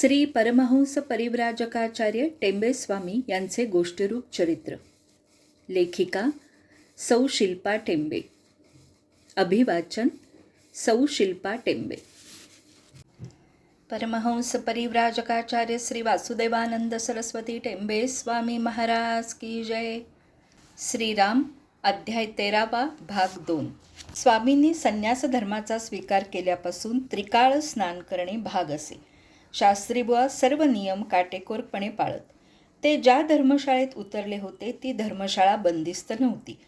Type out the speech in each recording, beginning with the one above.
श्री परमहंस परिव्राजकाचार्य टेंबे स्वामी यांचे गोष्टीरूप चरित्र. लेखिका सौ शिल्पा टेंबे. अभिवाचन सौ शिल्पा टेंबे. परमहंस परिव्राजकाचार्य श्री वासुदेवानंद सरस्वती टेंबे स्वामी महाराज की जय. श्रीराम अध्याय तेरावा भाग दोन. स्वामींनी संन्यास धर्माचा स्वीकार केल्यापासून त्रिकाळ स्नान करणे भाग असे. शास्त्रीबुवा सर्व नियम काटेकोरपणे पाळत. ते ज्या धर्मशाळेत उतरले होते ती धर्मशाळा बंदिस्त नव्हती.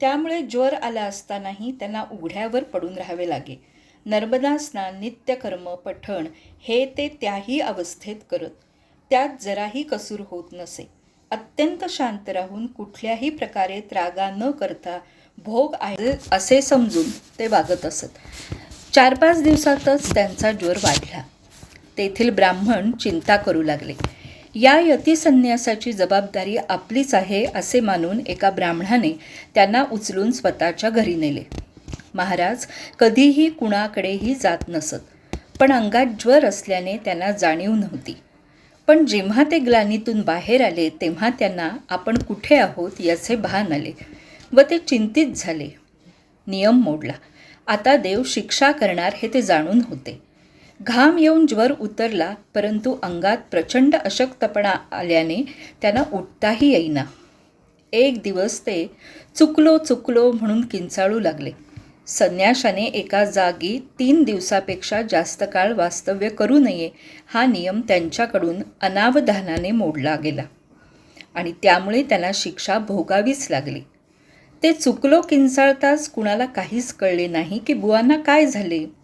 त्यामुळे ज्वर आला असतानाही त्यांना उघड्यावर पडून राहावे लागे. नर्मदा स्नान नित्यकर्म पठण हे ते त्याही अवस्थेत करत. त्यात जराही कसूर होत नसे. अत्यंत शांत राहून कुठल्याही प्रकारे त्रागा न करता भोग आहे असे समजून ते वागत असत. चार पाच दिवसातच त्यांचा ज्वर वाढला. तेथील ब्राह्मण चिंता करू लागले. या यतिसन्यासाची जबाबदारी आपलीच आहे असे मानून एका ब्राह्मणाने त्यांना उचलून स्वतःच्या घरी नेले. महाराज कधीही कुणाकडेही जात नसत पण अंगात ज्वर असल्याने त्यांना जाणीव नव्हती. पण जेव्हा ते ग्लानीतून बाहेर आले तेव्हा त्यांना आपण कुठे आहोत याचे भान आले व ते चिंतित झाले. नियम मोडला. आता देव शिक्षा करणार हे ते जाणून होते. घाम येऊन ज्वर उतरला परंतु अंगात प्रचंड अशक्तपणा आल्याने त्यांना उठताही येईना. एक दिवस ते चुकलो चुकलो म्हणून किंचाळू लागले. संन्याशाने एका जागी तीन दिवसापेक्षा जास्त काळ वास्तव्य करू नये हा नियम त्यांच्याकडून अनावधानाने मोडला गेला. आणि त्यामुळे त्यांना शिक्षा भोगावीच लागली. ते चुकलो किंचाळताच कुणाला काहीच कळले नाही की बुवांना काय झाले.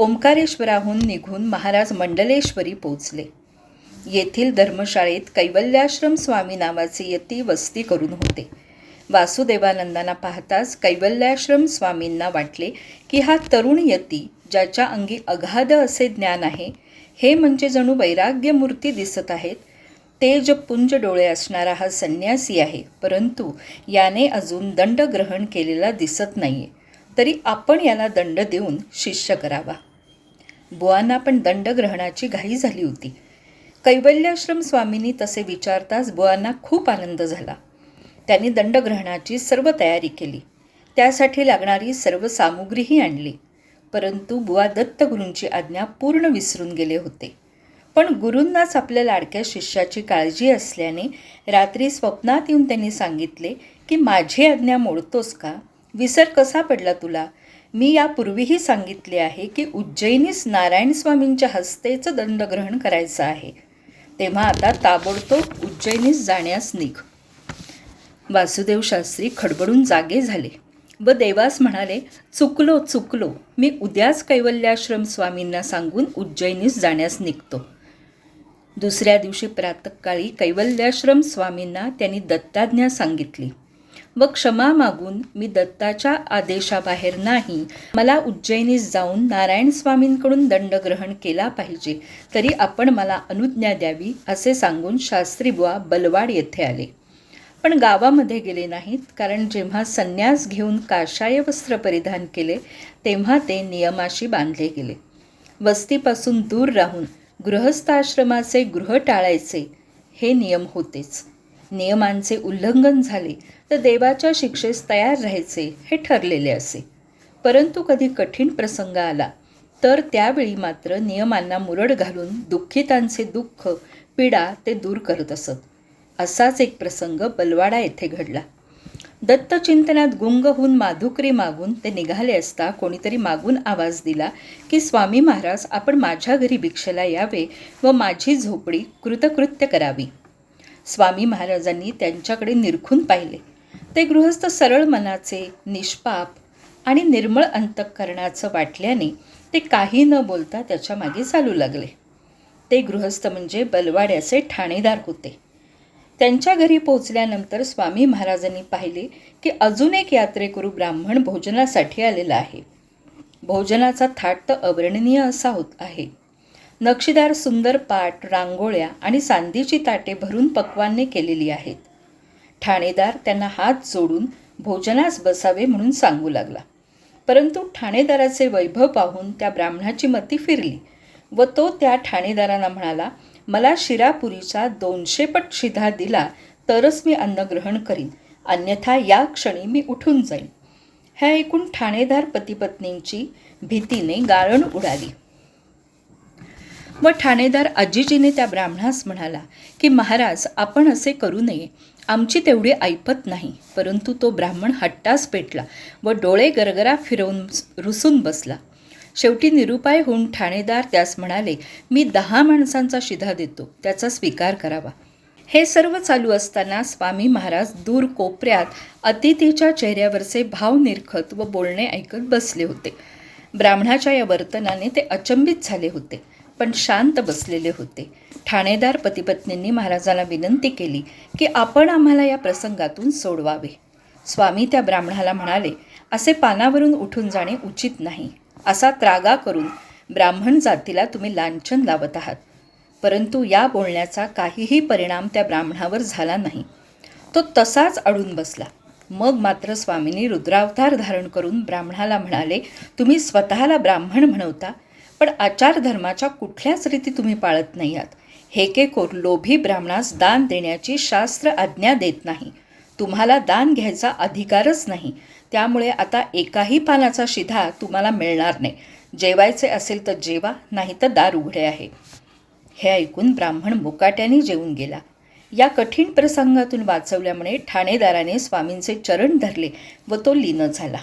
ओंकारेश्वराहून निघून महाराज मंडलेश्वरी पोचले येथील धर्मशाळेत कैवल्याश्रम स्वामी नावाचे यती वस्ती करून होते. वासुदेवानंदांना पाहताच कैवल्याश्रम स्वामींना वाटले की हा तरुण यती ज्याच्या अंगी अगाध असे ज्ञान आहे हे म्हणजे जणू वैराग्यमूर्ती दिसत आहेत. तेजपुंज डोळे असणारा हा संन्यासी आहे परंतु याने अजून दंड ग्रहण केलेला दिसत नाही तरी आपण याला दंड देऊन शिष्य करावा. बुवांना पण दंडग्रहणाची घाई झाली होती. कैवल्याश्रम स्वामींनी तसे विचारताच बुवांना खूप आनंद झाला. त्यांनी दंडग्रहणाची सर्व तयारी केली. त्यासाठी लागणारी सर्व सामुग्रीही आणली. परंतु बुवा दत्तगुरूंची आज्ञा पूर्ण विसरून गेले होते. पण गुरूंनाच आपल्या लाडक्या शिष्याची काळजी असल्याने रात्री स्वप्नात येऊन त्यांनी सांगितले की माझी आज्ञा मोडतोस का? विसर कसा पडला तुला? मी यापूर्वीही सांगितले आहे की उज्जैनीस नारायण स्वामींच्या हस्तेचं दंडग्रहण करायचं आहे. तेव्हा आता ताबडतोब उज्जैनीस जाण्यास निघ. वासुदेव शास्त्री खडबडून जागे झाले व देवास म्हणाले चुकलो चुकलो. मी उद्याच कैवल्याश्रम स्वामींना सांगून उज्जैनीस जाण्यास निघतो. दुसऱ्या दिवशी प्रातकाळी कैवल्याश्रम स्वामींना त्यांनी दत्ताज्ञा सांगितली. व क्षमा मागून मी दत्ताच्या आदेशाबाहेर नाही. मला उज्जैनीस जाऊन नारायण स्वामींकडून दंडग्रहण केला पाहिजे. तरी आपण मला अनुज्ञा द्यावी असे सांगून शास्त्रीबुवा बलवाड येथे आले. पण गावामध्ये गेले नाहीत कारण जेव्हा संन्यास घेऊन काशाय वस्त्र परिधान केले तेव्हा ते नियमाशी बांधले गेले. वस्तीपासून दूर राहून गृहस्थाश्रमाचे गृह टाळायचे हे नियम होतेच. नियमांचे उल्लंघन झाले तर देवाच्या शिक्षेस तयार राहायचे हे ठरलेले असे. परंतु कधी कठीण प्रसंग आला तर त्यावेळी मात्र नियमांना मुरड घालून दुःखितांचे दुःख पीडा ते दूर करत असत. असाच एक प्रसंग बलवाडा येथे घडला. दत्तचिंतनात गुंग होऊन माधुकरी मागून ते निघाले असता कोणीतरी मागून आवाज दिला की स्वामी महाराज आपण माझ्या घरी भिक्षेला यावे व माझी झोपडी कृतकृत्य करावी. स्वामी महाराजांनी त्यांच्याकडे निरखून पाहिले. ते गृहस्थ सरळ मनाचे निष्पाप आणि निर्मळ अंतःकरणाचं वाटल्याने ते काही न बोलता त्याच्यामागे चालू लागले. ते गृहस्थ म्हणजे बलवाड्याचे ठाणेदार होते. त्यांच्या घरी पोचल्यानंतर स्वामी महाराजांनी पाहिले की अजून एक यात्रेकरू ब्राह्मण भोजनासाठी आलेला आहे. भोजनाचा थाट तर अवर्णनीय असा होत आहे. नक्षीदार सुंदर पाट रांगोळ्या आणि सांदीची ताटे भरून पक्वान्ने केलेली आहेत. ठाणेदार त्यांना हात जोडून भोजनास बसावे म्हणून सांगू लागला. परंतु ठाणेदाराचे वैभव पाहून त्या ब्राह्मणाची मती फिरली व तो त्या ठाणेदारांना म्हणाला मला शिरापुरीचा दोनशे पट शिधा दिला तरच मी अन्न ग्रहण करीन. अन्यथा या क्षणी मी उठून जाईन. ह्या ऐकून ठाणेदार पतीपत्नींची भीतीने गाळण उडाली. व ठाणेदार आजीजीने त्या ब्राह्मणास म्हणाला की महाराज आपण असे करू नये. आमची तेवढी ऐपत नाही परंतु तो ब्राह्मण हट्टास पेटला व डोळे गरगरा फिरवून रुसून बसला. शेवटी निरुपाय होऊन ठाणेदार त्यास म्हणाले मी दहा माणसांचा शिधा देतो त्याचा स्वीकार करावा. हे सर्व चालू असताना स्वामी महाराज दूर कोपऱ्यात अतिथीच्या चेहऱ्यावरचे भाव निरखत व बोलणे ऐकत बसले होते. ब्राह्मणाच्या या वर्तनाने ते अचंबित झाले होते. पण शांत बसलेले होते. ठाणेदार पतिपत्नींनी महाराजाला विनंती केली की आपण आम्हाला या प्रसंगातून सोडवावे. स्वामी त्या ब्राह्मणाला म्हणाले असे पानावरून उठून जाणे उचित नाही. असा त्रागा करून ब्राह्मण जातीला तुम्ही लांछन लावत आहात. परंतु या बोलण्याचा काहीही परिणाम त्या ब्राह्मणावर झाला नाही. तो तसाच अडून बसला. मग मात्र स्वामींनी रुद्रावतार धारण करून ब्राह्मणाला म्हणाले तुम्ही स्वतःला ब्राह्मण म्हणवता? पण आचारधर्माच्या कुठल्याच रीती तुम्ही पाळत नाही आहात हेकेकोर लोभी ब्राह्मणास दान देण्याची शास्त्र आज्ञा देत नाही. तुम्हाला दान घ्यायचा अधिकारच नाही. त्यामुळे आता एकाही पानाचा शिधा तुम्हाला मिळणार नाही. जेवायचे असेल तर जेवा नाही तर दार उघडे आहे. हे ऐकून ब्राह्मण मुकाट्याने जेवून गेला. या कठीण प्रसंगातून वाचवल्यामुळे ठाणेदाराने स्वामींचे चरण धरले व तो लीन झाला.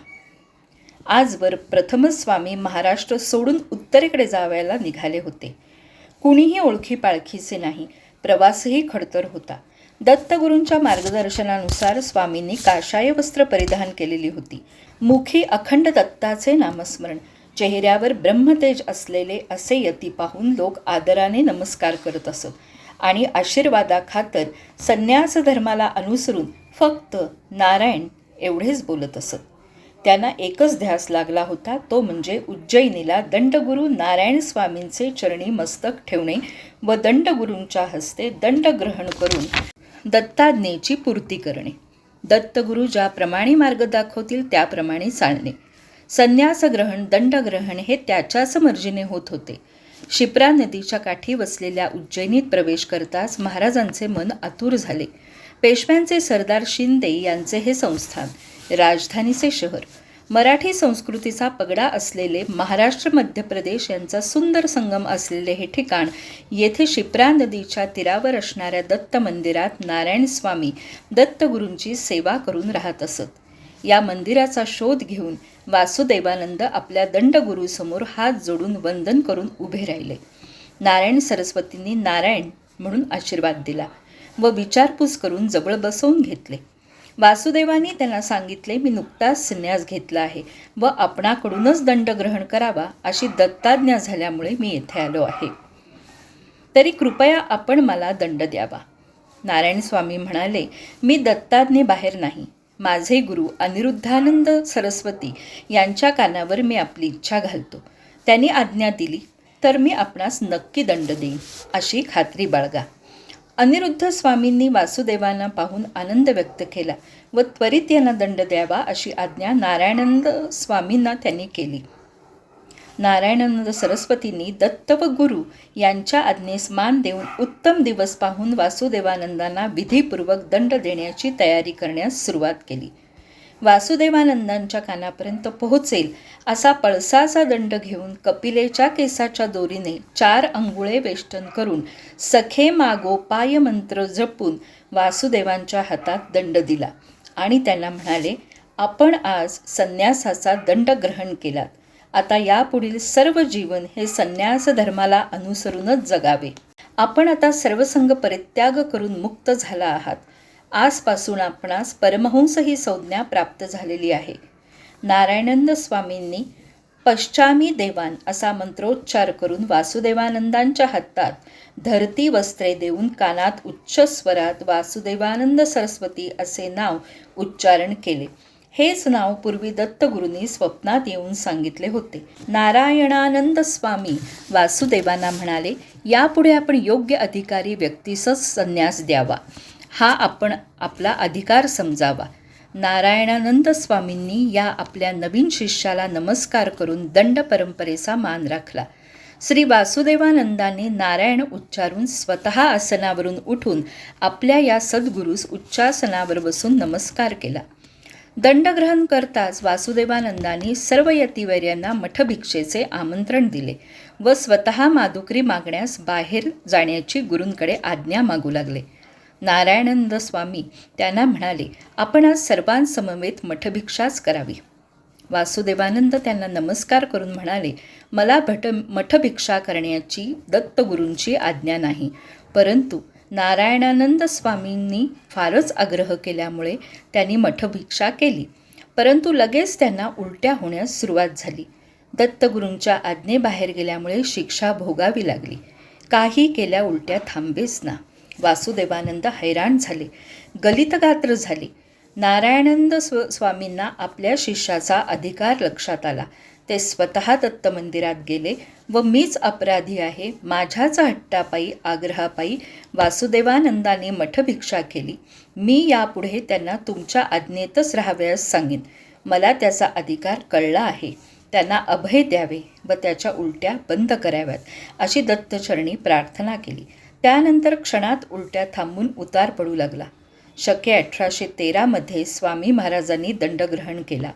आजवर प्रथमच स्वामी महाराष्ट्र सोडून उत्तरेकडे जावयाला निघाले होते. कुणीही ओळखी पाळखीचे नाही प्रवासही खडतर होता. दत्तगुरूंच्या मार्गदर्शनानुसार स्वामींनी काशाय वस्त्र परिधान केलेली होती. मुखी अखंड दत्ताचे नामस्मरण चेहऱ्यावर ब्रह्मतेज असलेले असे यती पाहून लोक आदराने नमस्कार करत असत आणि आशीर्वादाखातर संन्यास धर्माला अनुसरून फक्त नारायण एवढेच बोलत असत. त्यांना एकच ध्यास लागला होता तो म्हणजे उज्जैनीला दंडगुरू नारायण स्वामींचे चरणी मस्तक ठेवणे व दंडगुरूंच्या हस्ते दंड ग्रहण करून दत्ताज्ञेची पूर्ती करणे. दत्तगुरू ज्याप्रमाणे मार्ग दाखवतील त्याप्रमाणे चालणे. संन्यासग्रहण दंडग्रहण हे त्याच्याच मर्जीने होत होते. शिप्रा नदीच्या काठी वसलेल्या उज्जैनीत प्रवेश करताच महाराजांचे मन आतुर झाले. पेशव्यांचे सरदार शिंदे यांचे हे संस्थान राजधानीचे शहर. मराठी संस्कृतीचा पगडा असलेले महाराष्ट्र मध्य प्रदेश यांचा सुंदर संगम असलेले हे ठिकाण येथे शिप्रा नदीच्या तीरावर असणाऱ्या दत्त मंदिरात नारायण स्वामी दत्तगुरूंची सेवा करून राहत असत. या मंदिराचा शोध घेऊन वासुदेवानंद आपल्या दंडगुरूसमोर हात जोडून वंदन करून उभे राहिले. नारायण सरस्वतींनी नारायण म्हणून आशीर्वाद दिला व विचारपूस करून जवळ बसवून घेतले. वासुदेवानी त्यांना सांगितले मी नुकताच संन्यास घेतला आहे व आपणाकडूनच दंड ग्रहण करावा अशी दत्ताज्ञा झाल्यामुळे मी येथे आलो आहे. तरी कृपया आपण मला दंड द्यावा. नारायण स्वामी म्हणाले मी दत्ताज्ञे बाहेर नाही. माझे गुरु अनिरुद्धानंद सरस्वती यांच्या कानावर मी आपली इच्छा घालतो. त्यांनी आज्ञा दिली तर मी आपणास नक्की दंड देईन अशी खात्री बाळगा. अनिरुद्ध स्वामींनी वासुदेवांना पाहून आनंद व्यक्त केला व त्वरित यांना दंड द्यावा अशी आज्ञा नारायणानंद स्वामींना त्यांनी केली. नारायणानंद सरस्वतींनी दत्त व गुरु यांच्या आज्ञेस मान देऊन उत्तम दिवस पाहून वासुदेवानंदांना विधीपूर्वक दंड देण्याची तयारी करण्यास सुरुवात केली. वासुदेवानंदांच्या कानापर्यंत पोहोचेल असा पळसाचा दंड घेऊन कपिलेच्या केसाच्या दोरीने चार अंगुळे वेष्टन करून सखे मागो पाय मंत्र जपून वासुदेवांच्या हातात दंड दिला. आणि त्यांना म्हणाले आपण आज संन्यासाचा दंड ग्रहण केलात. आता यापुढील सर्व जीवन हे संन्यास धर्माला अनुसरूनच जगावे. आपण आता सर्वसंग परित्याग करून मुक्त झाला आहात. आजपासून आपणास परमहंस ही संज्ञा प्राप्त झालेली आहे. नारायणंद स्वामींनी पश्चामी देवान असा मंत्रोच्चार करून वासुदेवानंदांच्या हातात धरती वस्त्रे देऊन कानात उच्च स्वरात वासुदेवानंद सरस्वती असे नाव उच्चारण केले. हेच नाव पूर्वी दत्तगुरूंनी स्वप्नात येऊन सांगितले होते. नारायणानंद स्वामी वासुदेवांना म्हणाले यापुढे आपण योग्य अधिकारी व्यक्तीसच संन्यास द्यावा. हा आपण आपला अधिकार समजावा. नारायणानंद स्वामींनी या आपल्या नवीन शिष्याला नमस्कार करून दंड परंपरेचा मान राखला. श्री वासुदेवानंदांनी नारायण उच्चारून स्वतः आसनावरून उठून आपल्या या सद्गुरूस उच्चासनावर बसून नमस्कार केला. दंडग्रहण करताच वासुदेवानंदांनी सर्व यतिवर्यांना मठभिक्षेचे आमंत्रण दिले व स्वतः माधुकरी मागण्यास बाहेर जाण्याची गुरूंकडे आज्ञा मागू लागले. नारायणंद स्वामी त्यांना म्हणाले आपण आज सर्वांसमवेत मठभिक्षाच करावी. वासुदेवानंद त्यांना नमस्कार करून म्हणाले मला भट मठभिक्षा करण्याची दत्तगुरूंची आज्ञा नाही. परंतु नारायणानंद स्वामींनी फारच आग्रह केल्यामुळे त्यांनी मठभिक्षा केली. परंतु लगेच त्यांना उलट्या होण्यास सुरुवात झाली. दत्तगुरूंच्या आज्ञेबाहेर गेल्यामुळे शिक्षा भोगावी लागली. काही केल्या उलट्या थांबेच ना. वासुदेवानंद हैराण झाले. गलितगात्र झाले. नारायणानंद स्व स्वामींना आपल्या शिष्याचा अधिकार लक्षात आला. ते स्वतः दत्त मंदिरात गेले व मीच अपराधी आहे माझ्याच हट्टापायी आग्रहापायी वासुदेवानंदाने मठभिक्षा केली. मी यापुढे त्यांना तुमच्या आज्ञेतच राहावयास सांगेन. मला त्याचा अधिकार कळला आहे. त्यांना अभय द्यावे व त्याच्या उलट्या बंद कराव्यात अशी दत्तचरणी प्रार्थना केली. त्यानंतर क्षणात उलट्या थांबून उतार पडू लागला. शके अठराशे तेरामध्ये स्वामी महाराजांनी दंडग्रहण केला.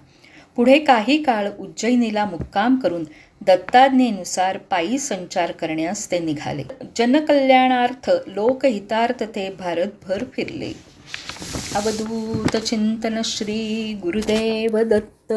पुढे काही काळ उज्जैनीला मुक्काम करून दत्ताज्ञेनुसार पायी संचार करण्यास ते निघाले. जनकल्याणार्थ लोकहितार्थ ते भारतभर फिरले. अवधूत चिंतन श्री गुरुदेव दत्त.